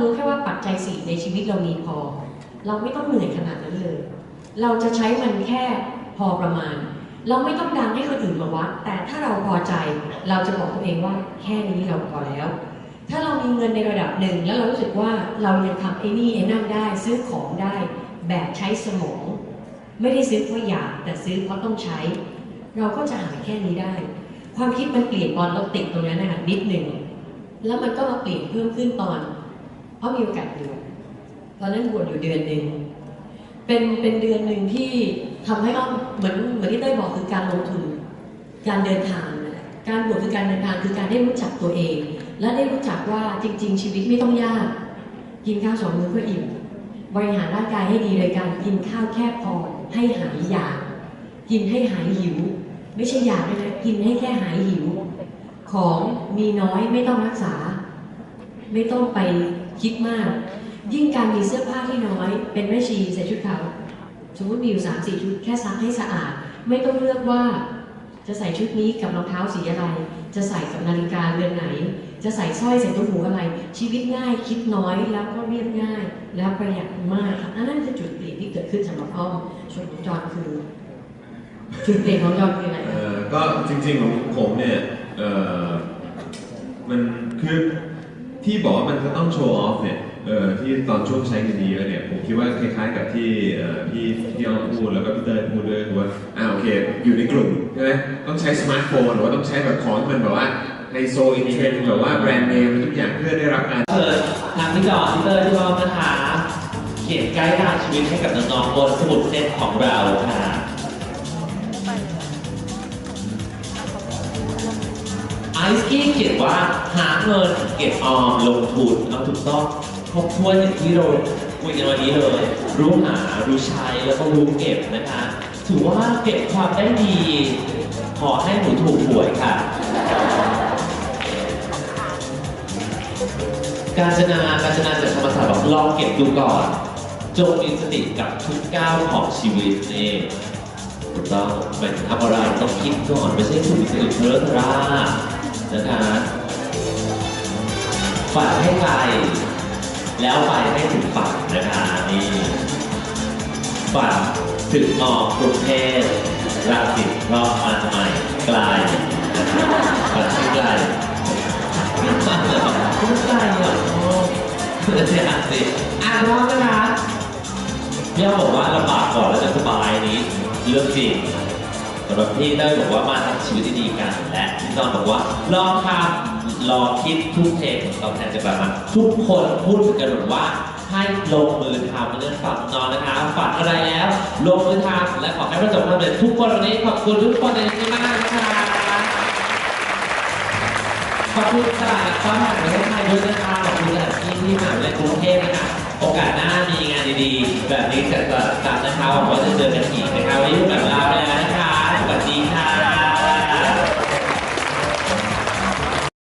รู้แค่ว่าปัจจัยสี่ในชีวิตเรามีพอ เราไม่ต้องเหนื่อยขนาดนั้นเลย เราจะใช้มันแค่พอประมาณ เราไม่ต้องดังให้คนอื่นมาวัดแต่ถ้าเราพอใจ เราจะบอกตัวเองว่าแค่นี้เราพอแล้ว ถ้าเรามีเงินในระดับหนึ่งแล้วเรารู้สึกว่าเรายังทำไอ้นี่ไอ้นั่นได้ซื้อของได้ แบบใช้สมอง ไม่ได้ซื้อเพราะอยากแต่ซื้อเพราะต้องใช้ เราก็จะหาแค่นี้ได้ ความคิดมันเปลี่ยนตอนเราติดตรงนั้นนะคะนิดหนึ่งแล้วมันก็มาเปลี่ยนเพิ่มขึ้นตอน เพราะมีโอกาสบวชตอนนั้นบวชอยู่เดือนหนึ่งเป็นเป็นเดือนหนึ่งที่ทำให้อ้อมเหมือนเหมือนที่เต้ยบอกคือการลงทุน การเดินทาง การบวชคือการเดินทางคือการได้รู้จักตัวเอง และได้รู้จักว่าจริง ๆ ชีวิตไม่ต้องยาก กินข้าวสองมื้อก็อิ่มบริหารร่างกายให้ดีโดยการกินข้าวแค่พอให้หายอยาก กินให้หายหิว ไม่ใช่อยากด้วยนะกินให้แค่หายหิว ของมีน้อยไม่ต้องรักษา ไม่ต้องไปคิดมาก ยิ่งการมีเสื้อผ้าที่น้อย เป็นแม่ชีใส่ชุดขาวสมมติมีอยู่สามสี่ชุดแค่ซักให้สะอาด ไม่ต้องเลือกว่า จะใส่ชุดนี้กับรองเท้าสีอะไร จะใส่กับนาฬิกาเรือนไหน จะใส่สร้อยใส่ตุ้มหูอะไร ชีวิตง่ายคิดน้อยแล้วก็เรียบง่าย แล้วประหยัดมากค่ะอันนั้นคือจุดเปลี่ยนที่เกิดขึ้นสำหรับอ้อมส่วนของจอนคือจุดเปลี่ยนของจอนคืออะไรก็จริงๆของผมเนี่ยมันคือ ที่บอกว่ามันจะต้องโชว์ออฟเนี่ยเอ่อที่ตอนช่วงใช้เงินเยอะเนี่ยผมคิดว่าคล้ายๆกับที่เอ่อพี่พี่อ้อมพูดแล้วก็พี่เตยพูดด้วยคือว่าอ่าโอเคอยู่ในกลุ่มใช่ไหมต้องใช้สมาร์ทโฟนหรือว่าต้องใช้แบบของที่มันแบบว่าไฮโซอินเทรนด์แบบว่าแบรนด์เนมทุกอย่างเพื่อได้รับการ เชิญทางพี่จอดพี่เตอร์พี่บอมนะคะเขียนไกด์ทางชีวิตให้กับน้องๆบนสมุดเส้นของเราค่ะ ไอซ์กี้เขียนว่าหาเงินเก็บออมลงทุนเอาถูกต้องครบถ้วนอย่างที่เราคุยกันวันนี้เลย รู้หารู้ใช้แล้วก็รู้เก็บนะคะถือว่าเก็บความได้ดี ขอให้หนูถูกหวยค่ะ การจนาการจนาจากธรรมศาสตร์บอกลองเก็บดูก่อน จงมีสติกับทุกก้าวของชีวิตนี่ถูกต้องเป็นทำอะไรต้องคิดก่อน ไม่ใช่ถูกสติเพลิดเพลิน นะคะฝันให้ไกลแล้วไปให้ถึงฝันนะคะนี่ฝันถึงออกกรุงเทพรังสิตรอบมันใหม่ไกลฝันให้ไกลไม่ใช่เหรอไม่ใช่เหรอเดี๋ยสิอ่านสิอ่านะคะพี่อ้อบอกว่าลำบากก่อนแล้วจะสบายนี้เรื่องจริงสำหรับพี่เต้บอกว่ามาทำชีวิตที่ดีกันและ จอนบอกว่า ลองทำลองคิดทุกเทคตอบแทนจากแบบนั้นทุกคนพูดกันหมดว่าให้ลงมือทำเรื่องฝันนอนนะคะฝันอะไรแล้ว ลงมือทำและขอให้ประสบความสำเร็จทุกคนวันนี้ขอบคุณทุกคนในที่มากนะคะขอบคุณตลาดหลักทรัพย์แห่งประเทศไทยด้วยนะคะขอบคุณสถานที่ที่มหาวิทยาลัยกรุงเทพนะคะโอกาสหน้ามีงานดีๆ แบบนี้จัดจัดนะคะหวังว่าจะเจอกันอีก